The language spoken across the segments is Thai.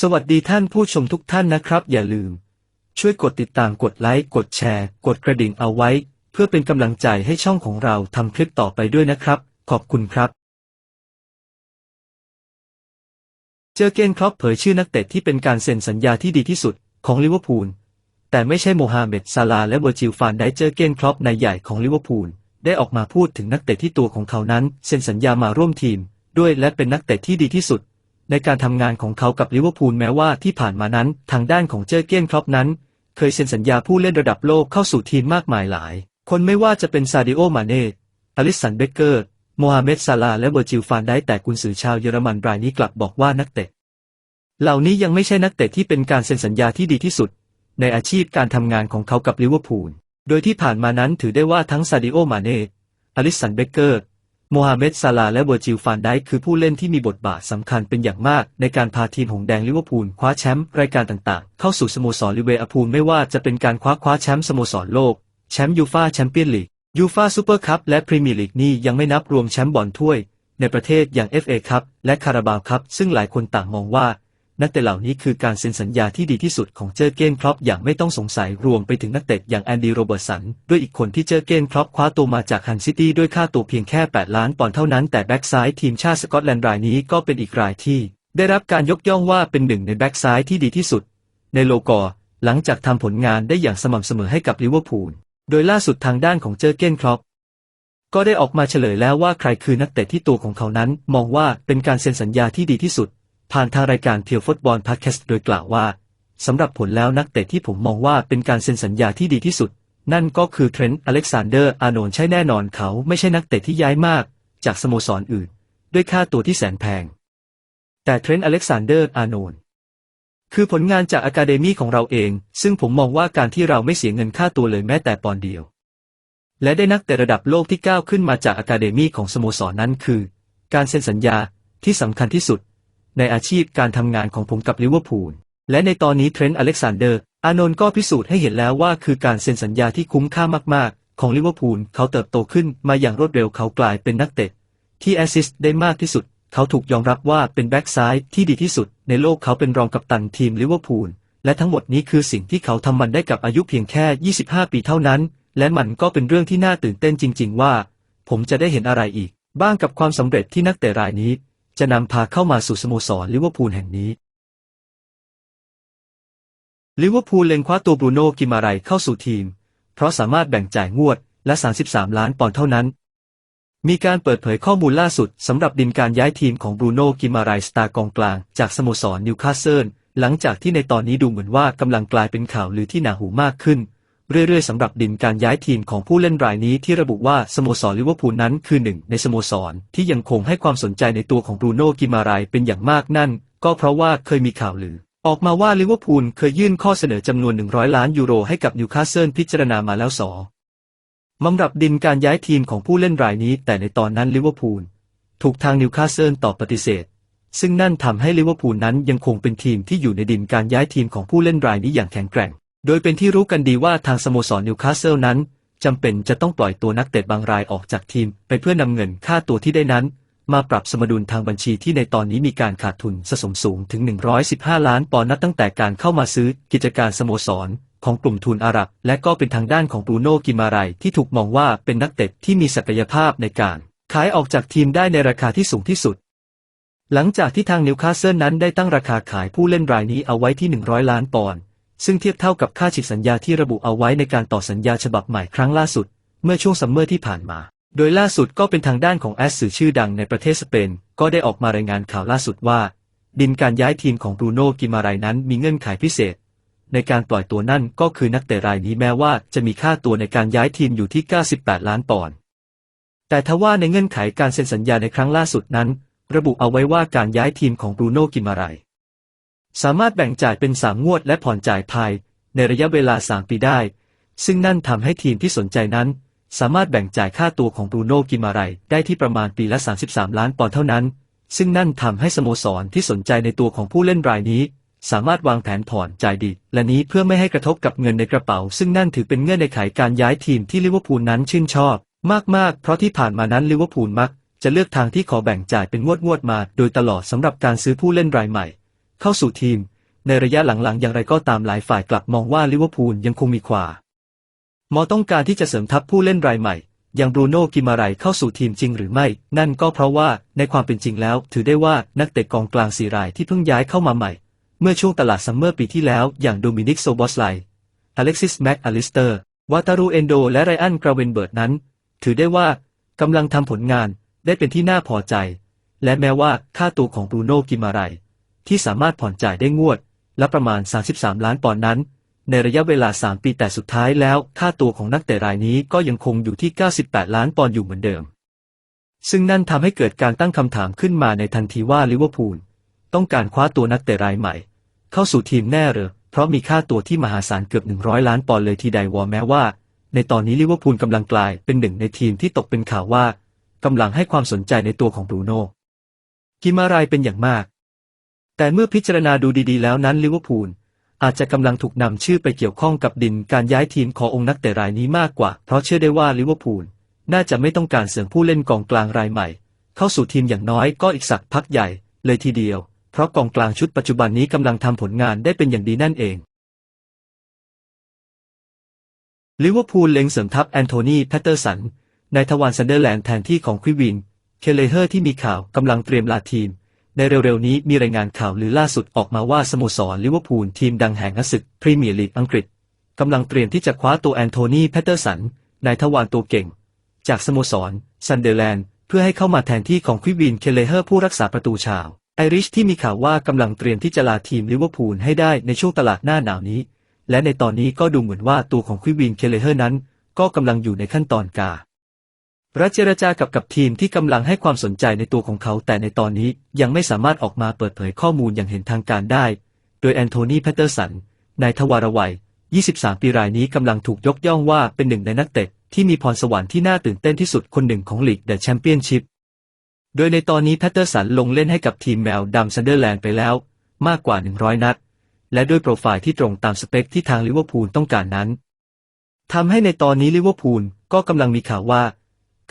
สวัสดีท่านผู้ชมทุกท่านนะครับ อย่าลืม ช่วยกดติดตามกดไลค์กดแชร์ กดกระดิ่งเอาไว้ เพื่อเป็นกำลังใจให้ช่องของเราทำคลิปต่อไปด้วยนะครับ ขอบคุณครับ เจอเกนครอปเผยชื่อนักเตะที่เป็นการเซ็นสัญญาที่ดีที่สุดของลิเวอร์พูลแต่ไม่ใช่โมฮัมเหม็ดซาลาและเวอร์จิลฟานได้เจอเกนครอปนายใหญ่ของลิเวอร์พูลได้ออกมาพูดถึงนักเตะที่ตัวของเขานั้น เซ็นสัญญามาร่วมทีม ด้วยและเป็นนักเตะที่ดีที่สุด ในการทำงานของเขากับลิเวอร์พูลแม้ว่าที่ผ่านมานั้น ทางด้านของเจอเกนครอปนั้น เคยเซ็นสัญญาผู้เล่นระดับโลกเข้าสู่ทีมมากมายหลาย คนไม่ว่าจะเป็นซาดิโอมาเน่อลิสันเบเกอร์โมฮัมเหม็ดซาลาและเวอร์จิลฟานได้แต่กุนซือชาวเยอรมันรายนี้กลับบอกว่านักเตะ เหล่านี้ยังไม่ใช่นักเตะที่เป็นการเซ็นสัญญาที่ดีที่สุด ในอาชีพการทำงานของเขากับลิเวอร์พูล โดยที่ผ่านมานั้นถือได้ว่าทั้งซาดิโอมาเน่อลิสันเบเกอร์ โมฮัมเหม็ดซาลาและเวอร์จิลฟานไดค์คือผู้เล่นที่มีบทบาทสำคัญเป็นอย่างมากในการพาทีมหงแดงลิเวอร์พูลคว้าแชมป์รายการต่างๆ เข้าสู่สโมสรลิเวอร์พูลไม่ว่าจะเป็นการคว้าคว้าแชมป์สโมสรโลก แชมป์ยูฟาแชมเปี้ยนลีกยูฟาซูเปอร์คัพและพรีเมียร์ลีกนี่ยังไม่นับรวมแชมป์บอลถ้วย ในประเทศอย่าง FA คัพและคาราบาวคัพซึ่งหลายคนต่างมองว่า นักเตะเหล่านี้คือการเซ็นสัญญาที่ดีที่สุดของเจอเกนครอปอย่างไม่ต้องสงสัยรวมไปถึงนักเตะอย่างแอนดี้โรเบิร์ตสัน ด้วยอีกคนที่เจอเกนครอปคว้าตัวมาจากฮันซิตี้ด้วยค่าตัวเพียงแค่ 8 ล้านปอนด์เท่านั้นแต่แบ็กซ้ายทีมชาติสกอตแลนด์รายนี้ก็เป็นอีกรายที่ ได้รับการยกย่องว่าเป็นหนึ่งในแบ็กซ้ายที่ดีที่สุด ในโลกอร์หลังจากทำผลงานได้อย่างสม่ำเสมอให้กับลิเวอร์พูลโดยล่าสุดทางด้านของเจอเกนครอปก็ได้ออกมาเฉลยแล้วว่าใครคือนักเตะที่ตัวของเขานั้น มองว่าเป็นการเซ็นสัญญาที่ดีที่สุด ผ่านทางรายการเพียวฟุตบอลพาดแคสโดยกล่าวว่า สำหรับผลแล้วนักเตะที่ผมมองว่าเป็นการเซ็นสัญญาที่ดีที่สุด นั่นก็คือเทรนต์อเล็กซานเดอร์อาโนนใช่แน่นอนเขาไม่ใช่นักเตะที่ย้ายมาก จากสโมสรออื่น ด้วยค่าตัวที่แสนแพง แต่เทรนต์อเล็กซานเดอร์อาโนนคือผลงานจากอะคาเดมีของเราเอง ซึ่งผมมองว่าการที่เราไม่เสียเงินค่าตัวเลยแม้แต่ปอนเดียว และได้นักเตะระดับโลกที่ก้าวขึ้นมาจากอะคาเดมีของสโมสรนนั้นคือ การเซ็นสัญญาที่สำคัญที่สุด ในอาชีพการทำงานของผมกับลิเวอร์พูล และในตอนนี้เทรนต์อเล็กซานเดอร์ อานนท์ก็พิสูจน์ให้เห็นแล้วว่าคือการเซ็นสัญญาที่คุ้มค่ามากๆ ของลิเวอร์พูลเขาเติบโตขึ้นมาอย่างรวดเร็วเขากลายเป็นนักเตะ ที่แอสซิสต์ได้มากที่สุด เขาถูกยอมรับว่าเป็นแบ็กซ้ายที่ดีที่สุด ในโลกเขาเป็นรองกัปตันทีมลิเวอร์พูลและทั้งหมดนี้คือสิ่งที่เขาทำมันได้กับอายุเพียงแค่ 25 ปีเท่านั้น และมันก็เป็นเรื่องที่น่าตื่นเต้นจริง ๆ ว่า ผมจะได้เห็นอะไรอีก บ้างกับความสำเร็จที่นักเตะรายนี้ จะนำพาเข้ามาสู่สโมสรลิเวอร์พูลแห่งนี้ ลิเวอร์พูลเล็งคว้าตัวบรูโน่กิมาไรเข้าสู่ทีม เพราะสามารถแบ่งจ่ายงวดละ 33 ล้านปอนด์เท่านั้น มีการเปิดเผยข้อมูลล่าสุดสำหรับดินการย้ายทีมของบรูโน่กิมาไรสตาร์กองกลางจากสโมสรนิวคาสเซิลหลังจากที่ในตอนนี้ดูเหมือนว่ากำลังกลายเป็นข่าวลือที่หนาหูมากขึ้น เรื่อยๆสำหรับดินการย้ายทีมของผู้เล่นรายนี้ที่ระบุว่าสโมสรลิเวอร์พูลนั้นคือหนึ่งในสโมสรที่ยังคงให้ความสนใจในตัวของบรูโน่กิมาไรเป็นอย่างมากนั่น ก็เพราะว่าเคยมีข่าวลือ ออกมาว่าลิเวอร์พูลเคยยื่นข้อเสนอจำนวน 100 ล้านยูโรให้กับนิวคาสเซิลพิจารณามาแล้วสอมำรับดินการย้ายทีมของผู้เล่นรายนี้ แต่ในตอนนั้นลิเวอร์พูลถูกทางนิวคาสเซิลตอบปฏิเสธ ซึ่งนั่นทำให้ลิเวอร์พูลนั้นยังคงเป็นทีมที่อยู่ในดินการย้ายทีมของผู้เล่นรายนี้อย่างแข็งแกร่ง โดยเป็นที่รู้กันดีว่าทางสโมสรนิวคาสเซิลนั้นจำเป็นจะต้องปล่อยตัวนักเตะบางรายออกจากทีม ไปเพื่อนำเงินค่าตัวที่ได้นั้น มาปรับสมดุลทางบัญชีที่ในตอนนี้มีการขาดทุนสะสมสูงถึง 115 ล้านปอนด์นับตั้งแต่การเข้ามาซื้อกิจการสโมสรของกลุ่มทุนอาหรับ และก็เป็นทางด้านของบรูโน่กิมาไรที่ถูกมองว่าเป็นนักเตะที่มีศักยภาพในการขายออกจากทีมได้ในราคาที่สูงที่สุด หลังจากที่ทางนิวคาสเซิลนั้นได้ตั้งราคาขายผู้เล่นรายนี้เอาไว้ที่ 100 ล้านปอนด์ ซึ่งเทียบเท่ากับค่าฉีกสัญญาที่ระบุเอาไว้ในการต่อสัญญาฉบับใหม่ครั้งล่าสุด เมื่อช่วงซัมเมอร์ที่ผ่านมา โดยล่าสุดก็เป็นทางด้านของแอสสื่อชื่อดังในประเทศสเปน ก็ได้ออกมารายงานข่าวล่าสุดว่า ดินการย้ายทีมของบรูโน่กิมาไรนั้นมีเงื่อนไขพิเศษ ในการปล่อยตัวนั่นก็คือนักเตะรายนี้แม้ว่าจะมีค่าตัวในการย้ายทีมอยู่ที่ 98 ล้านปอนด์แต่ทว่าในเงื่อนไขการเซ็นสัญญาในครั้งล่าสุดนั้น ระบุเอาไว้ว่าการย้ายทีมของบรูโน่กิมาไร สามารถแบ่งจ่ายเป็นสามงวดและผ่อนจ่ายภายในระยะเวลา 3 ปีได้ ซึ่งนั่นทำให้ทีมที่สนใจนั้น สามารถแบ่งจ่ายค่าตัวของบรูโน่กิมาไรได้ที่ประมาณปีละ 33 ล้านปอนด์เท่านั้น ซึ่งนั่นทำให้สโมสรที่สนใจในตัวของผู้เล่นรายนี้ สามารถวางแผนผ่อนจ่ายดี และนี้เพื่อไม่ให้กระทบกับเงินในกระเป๋า ซึ่งนั่นถือเป็นเงื่อนในไขการย้ายทีมที่ลิเวอร์พูลนั้นชื่นชอบ มากๆ เพราะที่ผ่านมานั้นลิเวอร์พูลมัก จะเลือกทางที่ขอแบ่งจ่ายเป็นงวดงวดๆมา โดยตลอดสำหรับการซื้อผู้เล่นรายใหม่ เข้าสู่ทีม ในระยะหลังๆ อย่างไรก็ตามหลายฝ่ายกลับมองว่าลิเวอร์พูลยังคงมีขวามอต้องการที่จะเสริมทัพผู้เล่นรายใหม่ อย่างบรูโน่กิมาไรเข้าสู่ทีมจริงหรือไม่ นั่นก็เพราะว่าในความเป็นจริงแล้ว ถือได้ว่านักเตะกองกลางสี่รายที่เพิ่งย้ายเข้ามาใหม่ เมื่อช่วงตลาดซัมเมอร์ปีที่แล้วอย่างโดมินิกโซบอสไลอเล็กซิสแม็กอลิสเตอร์วาตารูเอนโดและไรอันกราเวนเบิร์ดนั้น ถือได้ว่ากำลังทำผลงานได้เป็นที่น่าพอใจ และแม้ว่าค่าตัวของบรูโน่กิมาไร ที่สามารถผ่อนจ่ายได้งวดละประมาณ 33 ล้านปอนด์นั้น ในระยะเวลา 3 ปีแต่สุดท้ายแล้ว ค่าตัวของนักเตะรายนี้ก็ยังคงอยู่ที่ 98 ล้านปอนด์อยู่เหมือนเดิม ซึ่งนั่นทำให้เกิดการตั้งคำถามขึ้นมาในทันทีว่าลิเวอร์พูลต้องการคว้าตัวนักเตะรายใหม่ เข้าสู่ทีมแน่หรือเพราะมีค่าตัวที่มหาศาลเกือบ 100 ล้านปอนด์เลยทีใดวอแม้ว่า ในตอนนี้ลิเวอร์พูลกำลังกลายเป็นหนึ่งในทีมที่ตกเป็นข่าวว่ากำลังให้ความสนใจในตัวของบรูโน่กิมารายเป็นอย่างมาก แต่เมื่อพิจารณาดูดีๆแล้วนั้นลิเวอร์พูลอาจจะกำลังถูกนำชื่อไปเกี่ยวข้องกับดินการย้ายทีมขององค์นักเตะรายนี้มากกว่า เพราะเชื่อได้ว่าลิเวอร์พูลน่าจะไม่ต้องการเสริมผู้เล่นกองกลางรายใหม่ เข้าสู่ทีมอย่างน้อยก็อีกสักพักใหญ่ เลยทีเดียว เพราะกองกลางชุดปัจจุบันนี้กำลังทำผลงานได้เป็นอย่างดีนั่นเองลิเวอร์พูลเล็งเสริมทัพแอนโทนีแพตเตอร์สันในทวารซันเดอร์แลนด์แทนที่ของควิวิน เคเลเฮอร์ที่มีข่าวกำลังเตรียมลาทีม ในเร็วๆนี้มีรายงานข่าวหรือล่าสุดออกมาว่าสโมสรลิเวอร์พูลทีมดังแห่งอังกพรีเมียร์ลีกอังกฤษกำลังเตรียมที่จะคว้าตัวแอนโทนีแพตเตอร์สันในทวารตัวเก่ง จากสโมสรซันเดอร์แลนด์เพื่อให้เข้ามาแทนที่ของควิวินเคเลเฮอร์ผู้รักษาประตูชาวไอริชที่มีข่าวว่ากำลังเตรียมที่จะลาทีมลิเวอร์พูลให้ได้ในช่วงตลาดหน้าหนาวนี้ และในตอนนี้ก็ดูเหมือนว่าตัวของควิวินเคเลเฮอร์นั้น ก็กำลังอยู่ในขั้นตอนการ รัเจรจากับกับทีมที่กำลังให้ความสนใจในตัวของเขา แต่ในตอนนี้ยังไม่สามารถออกมาเปิดเผยข้อมูลอย่างเห็นทางการได้ โดยแอนโทนีแพตเตอร์สัน นายทวารวัย 23 ปีรายนี้กำลังถูกยกย่องว่าเป็นหนึ่งในนักเตะที่มีพรสวรรค์ที่น่าตื่นเต้นที่สุดคนหนึ่งของลีกเดอะแชมเปี้ยนชิพ โดยในตอนนี้แพตเตอร์สันลงเล่นให้กับทีมแมวดำซันเดอร์แลนด์ไปแล้ว มากกว่า 100 นัด และด้วยโปรไฟล์ที่ตรงตามสเปคที่ทางลิเวอร์พูลต้องการนั้นทำให้ในตอนนี้ลิเวอร์พูลก็กำลังมีข่าวว่า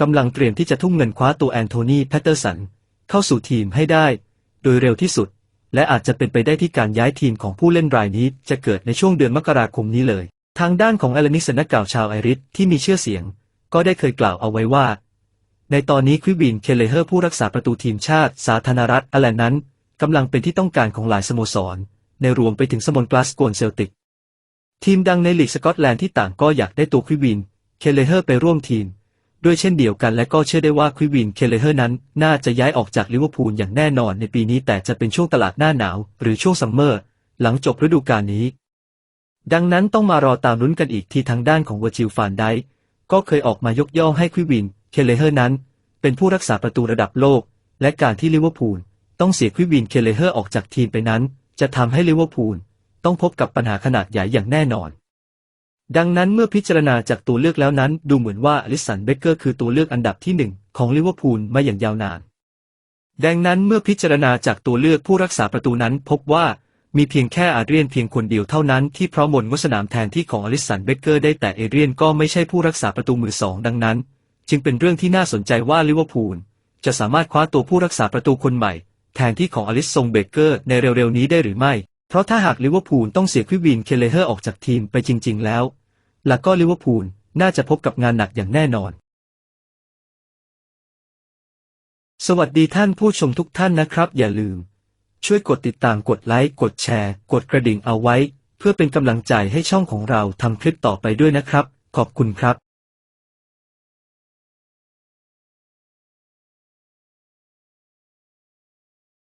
กำลังเตรียมที่จะทุ่มเงินคว้าตัวแอนโทนีแพตเตอร์สัน เข้าสู่ทีมให้ได้ โดยเร็วที่สุด และอาจจะเป็นไปได้ที่การย้ายทีมของผู้เล่นรายนี้จะเกิดในช่วงเดือนมกราคมนี้เลย ทางด้านของอลนิสันนักกล่าวชาวไอริสที่มีเชื่อเสียง ก็ได้เคยกล่าวเอาไว้ว่า ในตอนนี้ควิบินเคเลเฮอร์ผู้รักษาประตูทีมชาติสาธารณรัฐอแลนนั้นกำลังเป็นที่ต้องการของหลายสโมสร ในรวมไปถึงสโมนกลาสโกนเซลติก ทีมดังในลีกสกอตแลนด์ที่ต่างก็อยากได้ตัวควิบิน เคเลเฮอร์ไปร่วมทีม ด้วยเช่นเดียวกันและก็เชื่อได้ว่าควิวินเคเลเฮอร์นั้น น่าจะย้ายออกจากลิเวอร์พูลอย่างแน่นอนในปีนี้แต่จะเป็นช่วงตลาดหน้าหนาวหรือช่วงซัมเมอร์ หลังจบฤดูกาลนี้ ดังนั้นต้องมารอตามลุ้นกันอีกที่ทางด้านของวอร์จิลฟานได้ก็เคยออกมายกย่องให้ควิวินเคเลเฮอร์นั้น เป็นผู้รักษาประตูระดับโลก และการที่ลิเวอร์พูลต้องเสียควิวินเคเลเฮอร์ออกจากทีมไปนั้น จะทำให้ลิเวอร์พูลต้องพบกับปัญหาขนาดใหญ่อย่างแน่นอน ดังนั้นเมื่อพิจารณาจากตัวเลือกแล้วนั้น ดูเหมือนว่าอลิสันเบเกอร์คือตัวเลือกอันดับที่หนึ่งของลิเวอร์พูลมาอย่างยาวนาน ดังนั้นเมื่อพิจารณาจากตัวเลือกผู้รักษาประตูนั้น พบว่ามีเพียงแค่อาเดรียนเพียงคนเดียวเท่านั้นที่พร้อมบนงสนามแทนที่ของอลิสันเบเกอร์ได้แต่เอเดรียนก็ไม่ใช่ผู้รักษาประตูมือสองดังนั้น จึงเป็นเรื่องที่น่าสนใจว่าลิเวอร์พูลจะสามารถคว้าตัวผู้รักษาประตูคนใหม่ แทนที่ของอลิสซงเบเกอร์ในเร็วๆนี้ได้หรือไม่ เพราะถ้าหากลิเวอร์พูลต้องเสียควิวินเคเลเฮอร์ออกจากทีมไปจริง ๆ แล้ว แล้วก็ลิเวอร์พูลน่าจะพบกับงานหนักอย่างแน่นอน สวัสดีท่านผู้ชมทุกท่านนะครับ อย่าลืม ช่วยกดติดตามกดไลค์กดแชร์ กดกระดิ่งเอาไว้ เพื่อเป็นกำลังใจให้ช่องของเราทำคลิปต่อไปด้วยนะครับ ขอบคุณครับ